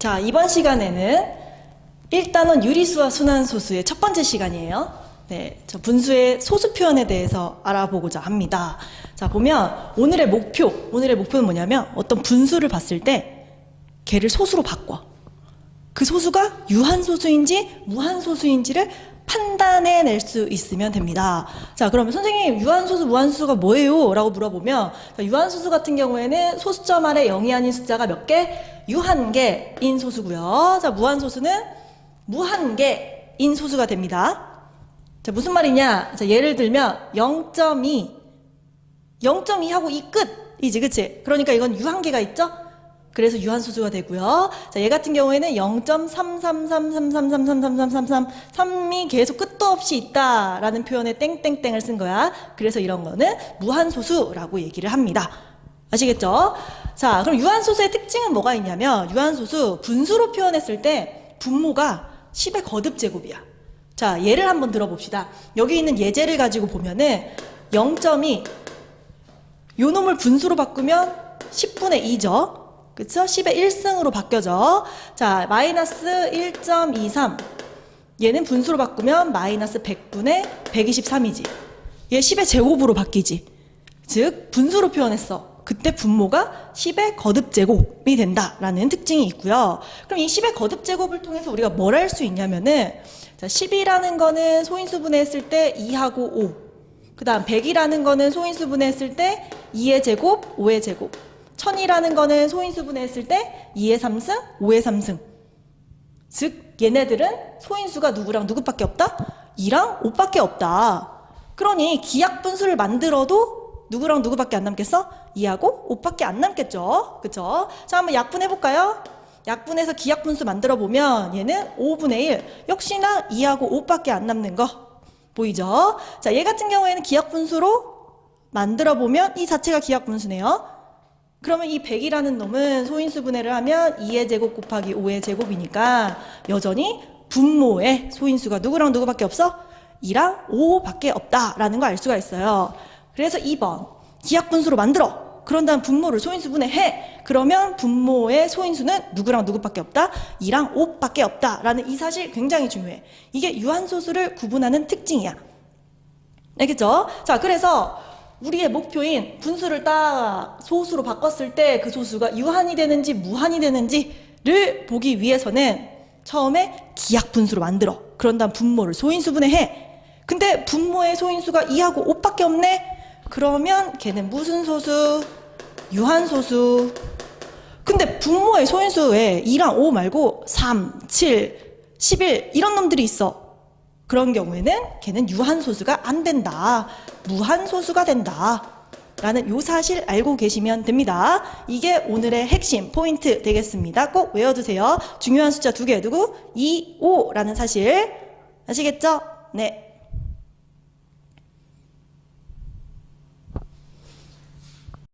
자, 이번 시간에는 일단은 유리수와 순환소수의 첫 번째 시간이에요. 네, 저 분수의 소수 표현에 대해서 알아보고자 합니다. 자, 보면 오늘의 목표, 오늘의 목표는 뭐냐면 어떤 분수를 봤을 때 걔를 소수로 바꿔. 그 소수가 유한소수인지 무한소수인지를 판단해 낼 수 있으면 됩니다. 자, 그러면 선생님, 유한소수, 무한소수가 뭐예요? 라고 물어보면, 자, 유한소수 같은 경우에는 소수점 아래 0이 아닌 숫자가 몇 개? 유한개인 소수고요. 자, 무한소수는 무한개인 소수가 됩니다. 자, 무슨 말이냐? 자, 예를 들면 0.2, 0.2하고 이 끝이지, 그치? 그러니까 이건 유한계가 있죠? 그래서 유한소수가 되고요. 자, 얘 같은 경우에는 0.33333333333 3이 계속 끝도 없이 있다라는 표현에 땡땡땡을 쓴 거야. 그래서 이런 거는 무한소수라고 얘기를 합니다. 아시겠죠? 자, 그럼 유한소수의 특징은 뭐가 있냐면 유한소수 분수로 표현했을 때 분모가 10의 거듭 제곱이야. 자, 예를 한번 들어봅시다. 여기 있는 예제를 가지고 보면은 0.2 요 놈을 분수로 바꾸면 10분의 2죠. 그쵸? 10의 1승으로 바뀌어져. 자, 마이너스 1.23. 얘는 분수로 바꾸면 마이너스 100분의 123이지. 얘 10의 제곱으로 바뀌지. 즉, 분수로 표현했어. 그때 분모가 10의 거듭 제곱이 된다라는 특징이 있고요. 그럼 이 10의 거듭 제곱을 통해서 우리가 뭘 할 수 있냐면은 자, 10이라는 거는 소인수 분해 했을 때 2하고 5. 그 다음 100이라는 거는 소인수 분해 했을 때 2의 제곱, 5의 제곱. 1000이라는 거는 소인수분해 했을 때 2의 3승, 5의 3승. 즉 얘네들은 소인수가 누구랑 누구밖에 없다? 2랑 5밖에 없다. 그러니 기약 분수를 만들어도 누구랑 누구밖에 안 남겠어? 2하고 5밖에 안 남겠죠. 그쵸? 자, 한번 약분해 볼까요? 약분해서 기약 분수 만들어 보면 얘는 5분의 1. 역시나 2하고 5밖에 안 남는 거. 보이죠? 자, 얘 같은 경우에는 기약 분수로 만들어 보면 이 자체가 기약 분수네요. 그러면 이 100이라는 놈은 소인수 분해를 하면 2의 제곱 곱하기 5의 제곱이니까 여전히 분모의 소인수가 누구랑 누구밖에 없어? 2랑 5밖에 없다라는 걸 알 수가 있어요. 그래서 2번 기약 분수로 만들어. 그런 다음 분모를 소인수 분해해. 그러면 분모의 소인수는 누구랑 누구밖에 없다? 2랑 5밖에 없다라는 이 사실 굉장히 중요해. 이게 유한소수를 구분하는 특징이야. 알겠죠? 자, 그래서 우리의 목표인 분수를 딱 소수로 바꿨을 때 그 소수가 유한이 되는지 무한이 되는지를 보기 위해서는 처음에 기약 분수로 만들어. 그런 다음 분모를 소인수분해 해. 근데 분모의 소인수가 2하고 5밖에 없네? 그러면 걔는 무슨 소수? 유한소수. 근데 분모의 소인수에 2랑 5 말고 3, 7, 11 이런 놈들이 있어. 그런 경우에는 걔는 유한소수가 안 된다. 무한소수가 된다. 라는 요 사실 알고 계시면 됩니다. 이게 오늘의 핵심 포인트 되겠습니다. 꼭 외워두세요. 중요한 숫자 두개 두고 2, 5라는 사실. 아시겠죠? 네.